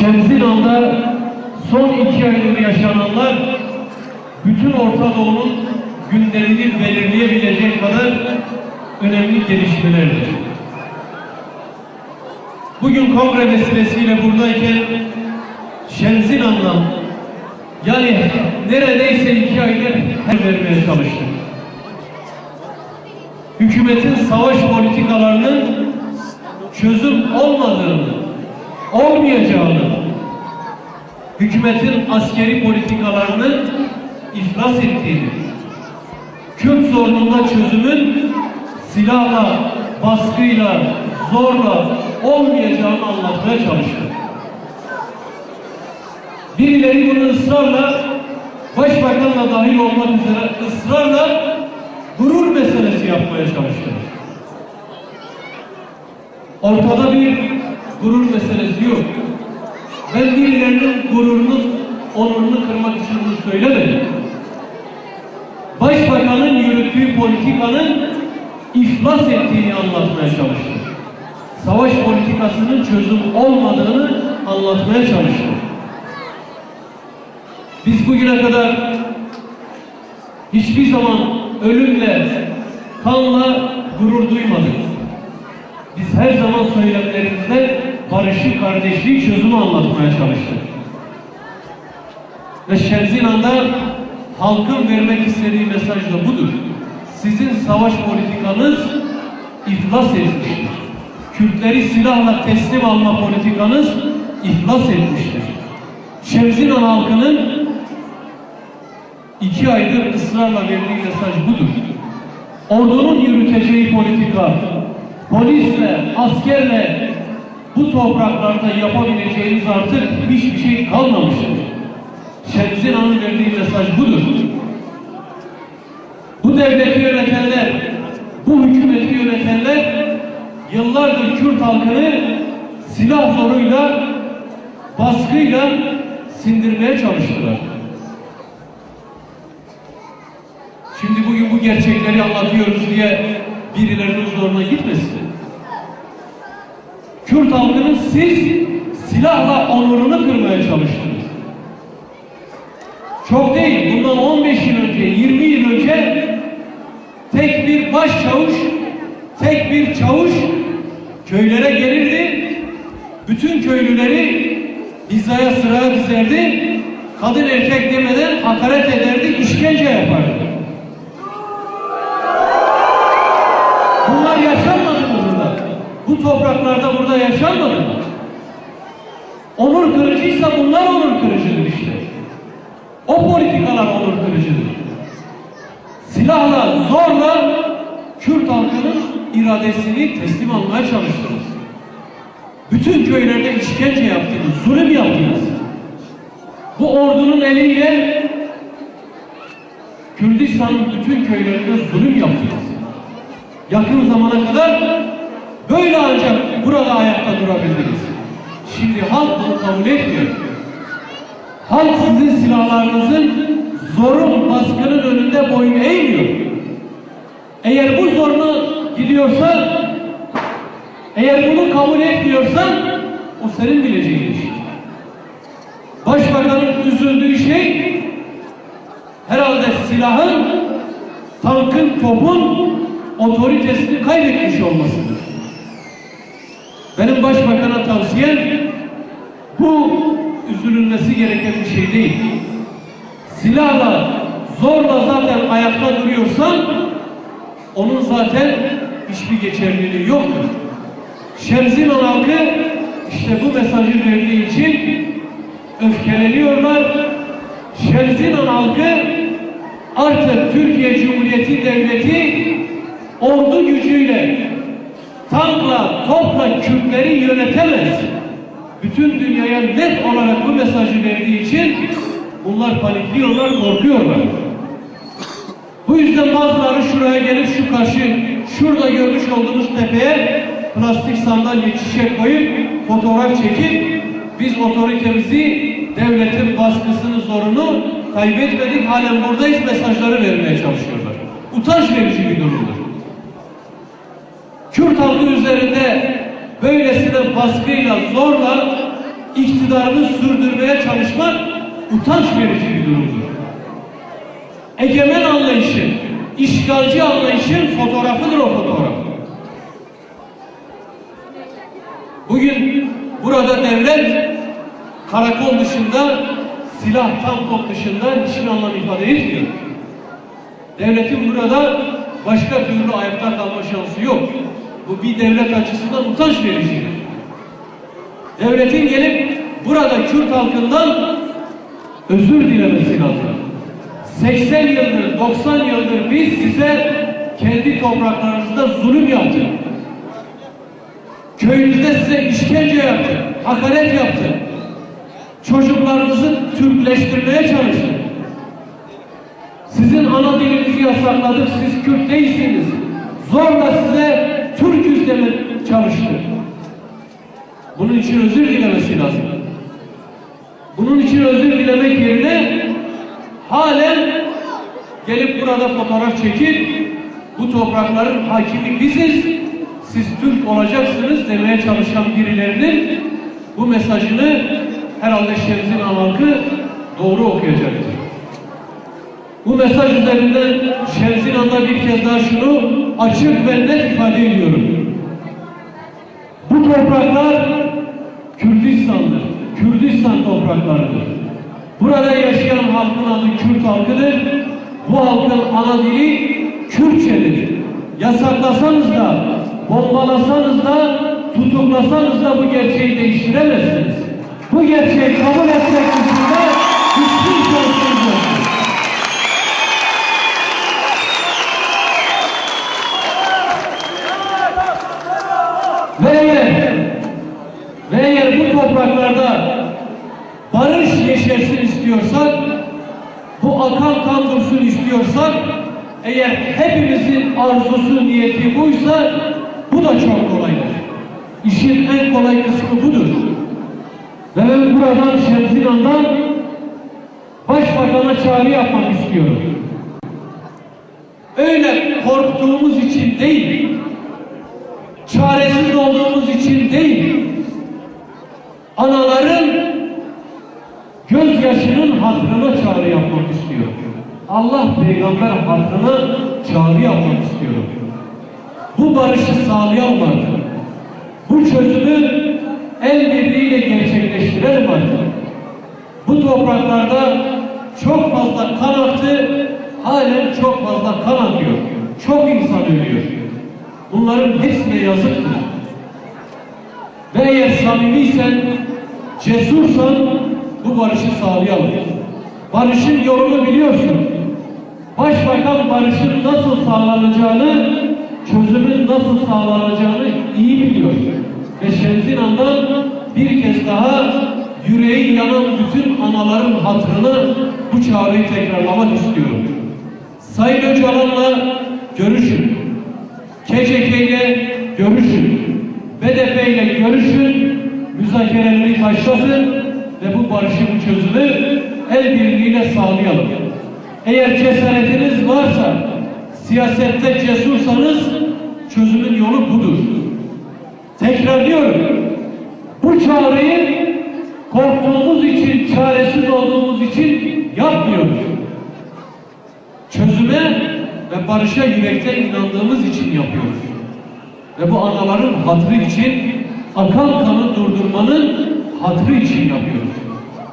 Şemzinan'da son iki aydır yaşananlar bütün Orta Doğu'nun gündemini belirleyebilecek kadar önemli gelişmelerdir. Bugün kongre vesilesiyle buradayken Şemzinan'dan yani neredeyse iki aydır her vermeye çalıştık. Hükümetin savaş politikalarının çözüm olmadığını, olmayacağını, hükümetin askeri politikalarının iflas ettiğini, Kürt sorununda çözümün silahla, baskıyla, zorla olmayacağını anlatmaya çalıştı. Birileri bunu ısrarla, başbakanla dahil olmak üzere ısrarla gurur meselesi yapmaya çalıştı. Ortada bir gurur meselesi yok. Ben birilerinin gururunu, onurunu kırmak için bunu söylemedim. Başbakanın yürüttüğü politikanın iflas ettiğini anlatmaya çalıştım. Savaş politikasının çözüm olmadığını anlatmaya çalıştım. Biz bugüne kadar hiçbir zaman ölümle, kanla gurur duymadık. Biz her zaman söylemlerimizde barışı, kardeşliği, çözümü anlatmaya çalıştık. Ve Şemzinan'da halkın vermek istediği mesaj da budur. Sizin savaş politikanız iflas etmiştir. Kürtleri silahla teslim alma politikanız iflas etmiştir. Şemzinan halkının iki aydır ısrarla verdiği mesaj budur. Ordunun yürüteceği politika, polisle, askerle bu topraklarda yapabileceğiniz artık hiçbir şey kalmamıştır. Şemzinan'ın verdiği mesaj budur. Bu devleti yönetenler, bu hükümeti yönetenler yıllardır Kürt halkını silah zoruyla, baskıyla sindirmeye çalıştılar. Şimdi bugün bu gerçekleri anlatıyoruz diye birilerinin zoruna gitmesin. Kürt halkının siz silahla onurunu kırmaya çalıştınız. Çok değil, bundan 15 yıl önce, 20 yıl önce tek bir başçavuş, tek bir çavuş köylere gelirdi. Bütün köylüleri hizaya sıraya dizerdi. Kadın erkek demeden hakaret ederdi, işkence yapardı. Bunlar yaşanmadı? Bu topraklarda burada yaşanmadı mı? Onur kırıcıysa bunlar onur kırıcıdır işte. O politikalar onur kırıcıdır. Silahla, zorla Kürt halkının iradesini teslim almaya çalıştınız. Bütün köylerde işkence yaptınız, zulüm yaptınız. Bu ordunun eliyle Kürdistan'ın bütün köylerinde zulüm yaptınız. Yakın zamana kadar böyle ancak burada ayakta durabildiniz. Şimdi halk bunu kabul etmiyor. Halk sizin silahlarınızın zorun, baskının önünde boyun eğmiyor. Eğer bu zoruna gidiyorsa, eğer bunu kabul etmiyorsan, o senin bileceğin iş. Başbakanın üzüldüğü şey, herhalde silahın, tankın, topun otoritesini kaybetmiş olmasıdır. Tavsiyem, bu üzülünmesi gereken bir şey değil. Silahla, zorla zaten ayakta duruyorsan, onun zaten hiçbir geçerliliği yoktur. Şemzinan halkı işte bu mesajı verdiği için öfkeleniyorlar. Şemzinan halkı artık Türkiye Cumhuriyeti Devleti ordu gücüyle tankla, topla Kürtleri yönetemez. Bütün dünyaya net olarak bu mesajı verdiği için bunlar panikliyorlar, korkuyorlar. Bu yüzden bazıları şuraya gelip şu karşı, şurada görmüş olduğumuz tepeye plastik sandalye çiçek koyup fotoğraf çekip biz otoritemizi, devletin baskısını, zorunu kaybetmedik, halen buradayız mesajları vermeye çalışıyorlar. Utanç verici bir durumdur. Kürt halkı üzerinde böylesine baskıyla, zorla iktidarını sürdürmeye çalışmak utanç verici bir durumdur. Egemen anlayışın, işgalci anlayışın fotoğrafıdır o fotoğraf. Bugün burada devlet karakol dışında, silah tank top dışında hiçbir anlam ifade etmiyor. Devletin burada başka türlü ayakta kalma şansı yok. Bu bir devlet açısından utanç vericidir. Devletin gelip burada Kürt halkından özür dilemesi lazım. 80 yıldır, 90 yıldır biz size kendi topraklarınızda zulüm yaptık. Köyünüzde size işkence yaptık, hakaret yaptık. Çocuklarınızı Türkleştirmeye çalıştık. Sizin ana dilinizi yasakladık, siz Kürt değilsiniz. Zorla size Türküz deme çalıştık. Bunun için özür dilemesi lazım. Bunun için özür dilemek yerine halen gelip burada fotoğraf çekip bu toprakların hakimi biziz, siz Türk olacaksınız demeye çalışan birilerinin bu mesajını herhalde Şemsin halkı doğru okuyacaktır. Bu mesaj üzerinden Şemsin Han'da bir kez daha şunu açık ve net ifade ediyorum. Bu topraklar Kürdistan'dır. Kürdistan topraklarıdır. Burada yaşayan halkın adı Kürt halkıdır. Bu halkın ana dili Kürtçedir. Yasaklasanız da, bombalasanız da, tutuklasanız da bu gerçeği değiştiremezsiniz. Bu gerçeği kabul etmek dışında hiçbir şansınız yoktur. Ve eğer, ve eğer bu topraklarda barış yeşersin istiyorsak, bu akan kan dursun istiyorsak, eğer hepimizin arzusu, niyeti buysa, bu da çok kolaydır. İşin en kolay kısmı budur. Ve ben buradan Şemsinan'dan Başbakan'a çağrı yapmak istiyorum. Öyle korktuğumuz için değil, çaresiz olduğumuz için değil, anaların gözyaşının hatırına çağrı yapmak istiyor. Allah peygamber hatırına çağrı yapmak istiyor. Bu barışı sağlayan vardır. Bu çözümü el birliğiyle gerçekleştirelim artık. Bu topraklarda çok fazla kan aktı, halen çok fazla kan akıyor. Çok insan ölüyor. Bunların hepsine yazıktır. Ve eğer samimiysen, cesursan bu barışı sağlayalım. Barışın yolunu biliyorsun. Başbakan barışın nasıl sağlanacağını, çözümün nasıl sağlanacağını iyi biliyor. Ve Şemsinan'dan bir kez daha yüreği yanan bütün anaların hatırına bu çağrıyı tekrarlamak istiyorum. Sayın Öcalan'la görüşün. KCK ile görüşün. BDP ile görüşün. Müzakereleri başlatın ve bu barışı bu çözümü el birliğiyle sağlayalım. Eğer cesaretiniz varsa, siyasette cesursanız çözümün yolu budur. Tekrarlıyorum. Bu çağrıyı korktuğumuz için, çaresiz olduğumuz için yapmıyoruz. Çözüme ve barışa yürekten inandığımız için yapıyoruz. Ve bu anaların hatırı için, akan kanı durdurmanın hatırı için yapıyoruz.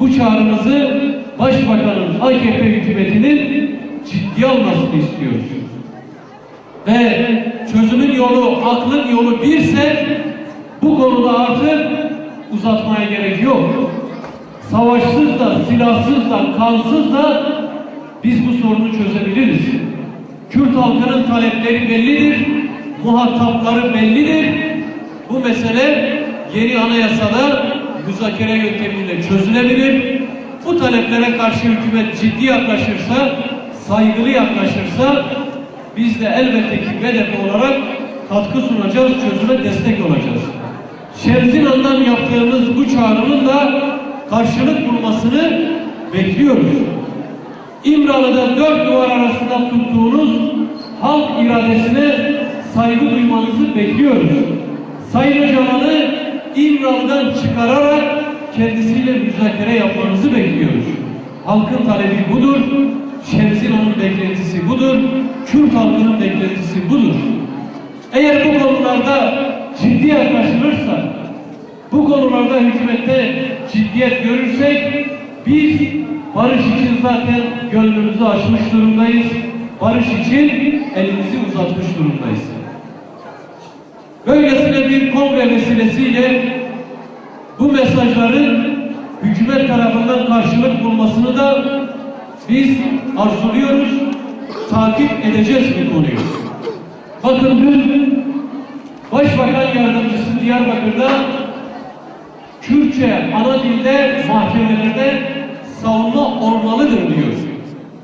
Bu çağrımızı Başbakanın AKP hükümetinin ciddiye almasını istiyoruz. Ve çözümün yolu, aklın yolu birse bu konuda artık uzatmaya gerek yok. Savaşsız da, silahsız da, kansız da biz bu sorunu çözebiliriz. Kürt halkının talepleri bellidir, muhatapları bellidir. Bu mesele yeni anayasada müzakere yöntemiyle çözülebilir. Bu taleplere karşı hükümet ciddi yaklaşırsa, saygılı yaklaşırsa biz de elbette ki BDP olarak katkı sunacağız, çözüme destek olacağız. Şemsinan'dan yaptığımız bu çağrının da karşılık bulmasını bekliyoruz. İmralı'da dört duvar arasında tuttuğunuz halk iradesine saygı duymanızı bekliyoruz. Sayın Öcalan'ı İmralı'dan çıkararak kendisiyle müzakere yapmanızı bekliyoruz. Halkın talebi budur. Şemsina'nın beklentisi budur. Kürt halkının beklentisi budur. Eğer bu konularda ciddi yaklaşılırsa, bu konularda hükümette ciddiyet görürsek, biz barış için zaten gönlümüzü açmış durumdayız. Barış için elimizi uzatmış durumdayız. Böylesine bir kongre vesilesiyle bu mesajların hükümet tarafından karşılık bulmasını da biz arzuluyoruz, takip edeceğiz bu konuyu. Bakın dün Başbakan Yardımcısı Diyarbakır'da Kürtçe ana dilde mahkemelerde savunma olmalıdır diyor.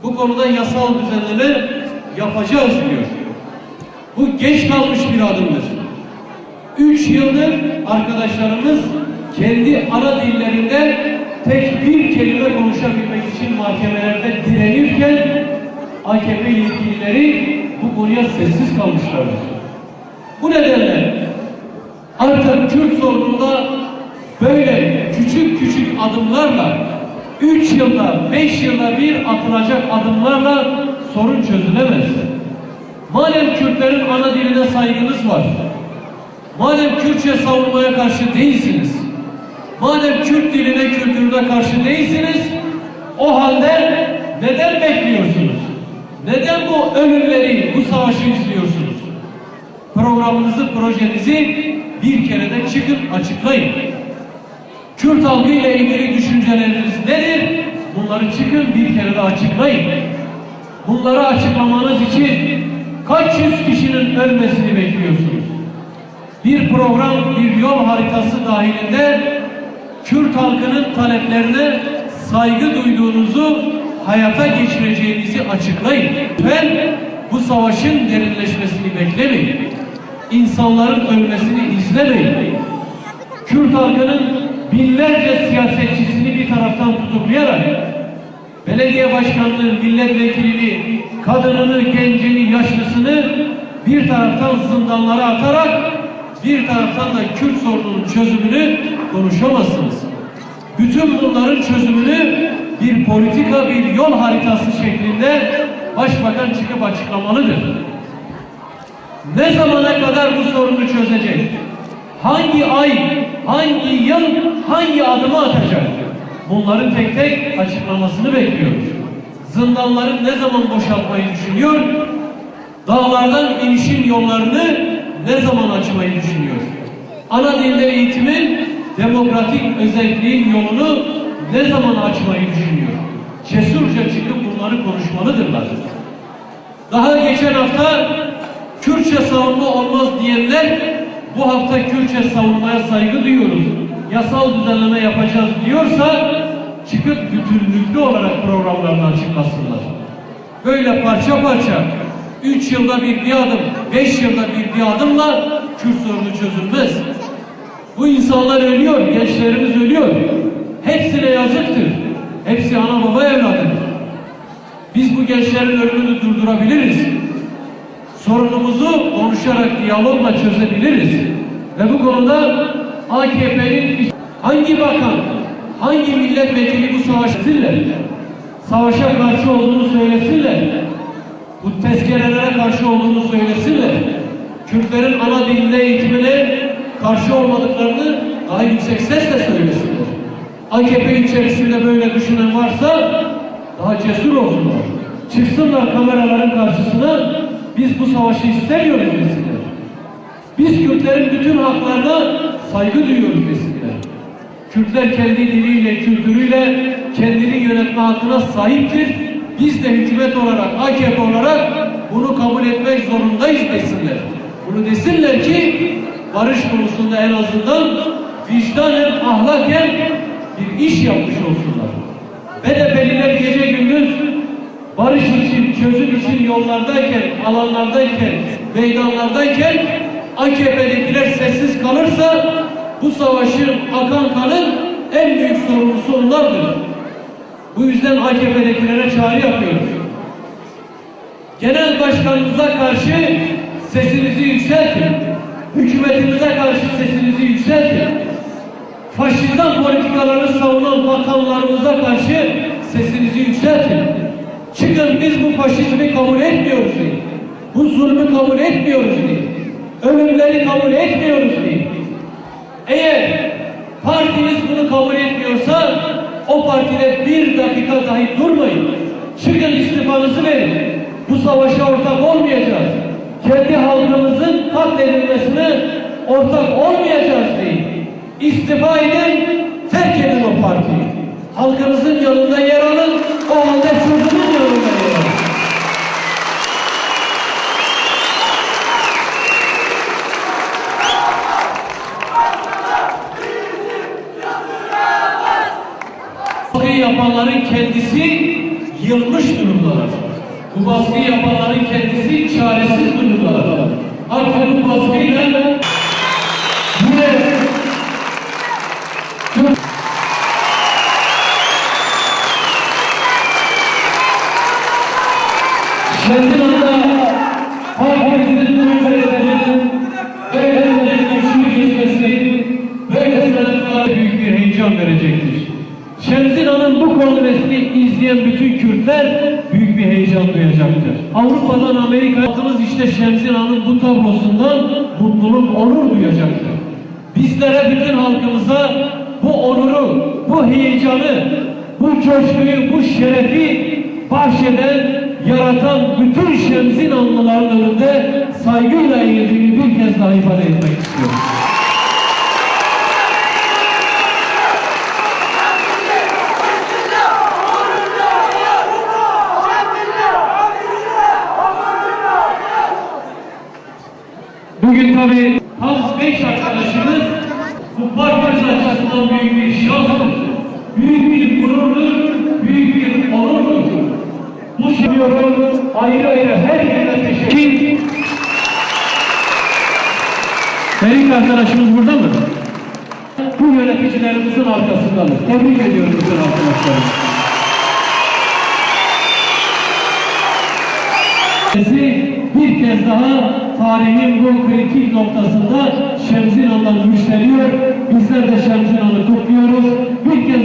Bu konuda yasal düzenleme yapacağız diyor. Bu geç kalmış bir adımdır. Üç yıldır arkadaşlarımız kendi ana dillerinde tek bir kelime konuşabilmek için mahkemelerde direnirken AKP yetkilileri bu konuya sessiz kalmışlardır. Bu nedenle artık Kürt sorununda böyle küçük küçük adımlarla 3 yılda 5 yılda bir atılacak adımlarla sorun çözülemez. Madem Kürtlerin ana diline saygınız var, madem Kürtçe savunmaya karşı değilsiniz, madem Kürt diline kültürüne karşı değilsiniz, o halde neden bekliyorsunuz? Neden bu ölümleri, bu savaşı izliyorsunuz? Programınızı, projenizi bir kere de çıkın açıklayın. Kürt halkı ile ilgili düşünceleriniz nedir? Bunları çıkın bir kere de açıklayın. Bunları açıklamanız için kaç yüz kişinin ölmesini bekliyorsunuz? Bir program, bir yol haritası dahilinde Kürt halkının taleplerine saygı duyduğunuzu hayata geçireceğinizi açıklayın. Ben bu savaşın derinleşmesini beklemeyin. İnsanların ölmesini izlemeyin. Kürt halkının binlerce siyasetçisini bir taraftan tutuklayarak belediye başkanlığı, milletvekilini, kadınını, gencini, yaşlısını bir taraftan zindanlara atarak bir taraftan da Kürt sorununun çözümünü konuşamazsınız. Bütün bunların çözümünü bir politika, bir yol haritası şeklinde başbakan çıkıp açıklamalıdır. Ne zamana kadar bu sorunu çözecek? Hangi ay, hangi yıl, hangi adımı atacak? Bunların tek tek açıklamasını bekliyoruz. Zindanların ne zaman boşaltmayı düşünüyor? Dağlardan inişin yollarını ne zaman açmayı düşünüyor? Ana dilde eğitimin demokratik özelliğin yolunu ne zaman açmayı düşünüyor? Cesurca çıkıp bunları konuşmalıdırlar. Daha geçen hafta Kürtçe savunma olmaz diyenler bu hafta Kürtçe savunmaya saygı duyuyoruz. Yasal düzenleme yapacağız diyorsa çıkıp bütünlüklü olarak programlarını açıklasınlar. Böyle parça parça üç yılda bir bir adım, beş yılda bir bir adımla Kürt sorunu çözülmez. Bu insanlar ölüyor, gençlerimiz ölüyor. Hepsine yazıktır. Hepsi ana baba evladıdır. Biz bu gençlerin ölümünü durdurabiliriz. Sorunumuzu konuşarak, diyalogla çözebiliriz. Ve bu konuda AKP'nin hangi bakan, hangi milletvekili bu savaşsınlar? Savaşa karşı olduğunu söylesinler. Bu tezkerelere karşı olduğunu söylesinler. Kürtlerin ana dilinde eğitimine karşı olmadıklarını daha yüksek sesle söylesinler. AKP içerisinde böyle düşünen varsa daha cesur olsunlar. Çıksınlar kameraların karşısına biz bu savaşı istemiyoruz desinler. Biz Kürtlerin bütün haklarına saygı duyuyoruz desinler. Kürtler kendi diliyle, kültürüyle kendini yönetme hakkına sahiptir. Biz de hükümet olarak, AKP olarak bunu kabul etmek zorundayız desinler. Bunu desinler ki barış konusunda en azından vicdanen, ahlaken bir iş yapmış olsunlar. BDP'liler gece gündüz barış için, çözüm için yollardayken, alanlardayken, meydanlardayken AKP'likiler sessiz kalırsa bu savaşın akan kanın en büyük sorumlusu onlardır. Bu yüzden AKP'dekilere çağrı yapıyoruz. Genel başkanımıza karşı sesinizi yükseltin. Hükümetimize karşı sesinizi yükseltin. faşizan politikaları savunan bakanlarımıza karşı sesinizi yükseltin. Çıkın biz bu faşizmi kabul etmiyoruz diye. Bu zulmü kabul etmiyoruz diye. Ölümleri kabul etmiyoruz diye. Eğer partiniz bunu kabul etmiyorsa o partide bir dakika dahi durmayın. Çıkın istifanızı verin. Bu savaşa ortak olmayacağız. Kendi halkımızın katledilmesine ortak olmayacağız deyin. İstifa edin, terk edin o partiyi. Halkınızın yanında yer alın, o halde çocuğun yanında yer alın. yapanların kendisi yılmış durumdalar. Bu baskıyı yapanların kendisi çaresiz durumdalar. Artık bu baskıyla Avrupa'dan Amerika halkımız işte Şemsina'nın bu tablosundan mutluluk, onur duyacaktır. Bizlere bütün halkımıza bu onuru, bu heyecanı, bu coşkuyu, bu şerefi bahşeden, yaratan bütün Şemsin anlıların önünde saygıyla eğildiğini bir kez daha ifade etmek istiyorum. Bugün tabii az beş arkadaşımız partimiz açısından büyük bir şanstır. Büyük bir gururdur, büyük bir onurdur. Bu şiyorum ayrı ayrı her yerine teşekkür Melik arkadaşımız burada mı? Bu yöneticilerimizin arkasındadır. Tebrik ediyorum bütün arkadaşlarım. bir kez daha tarihin bu kritik noktasında Şemsinan'dan yükseliyor. Bizler de şampiyonu kutluyoruz. Bir kez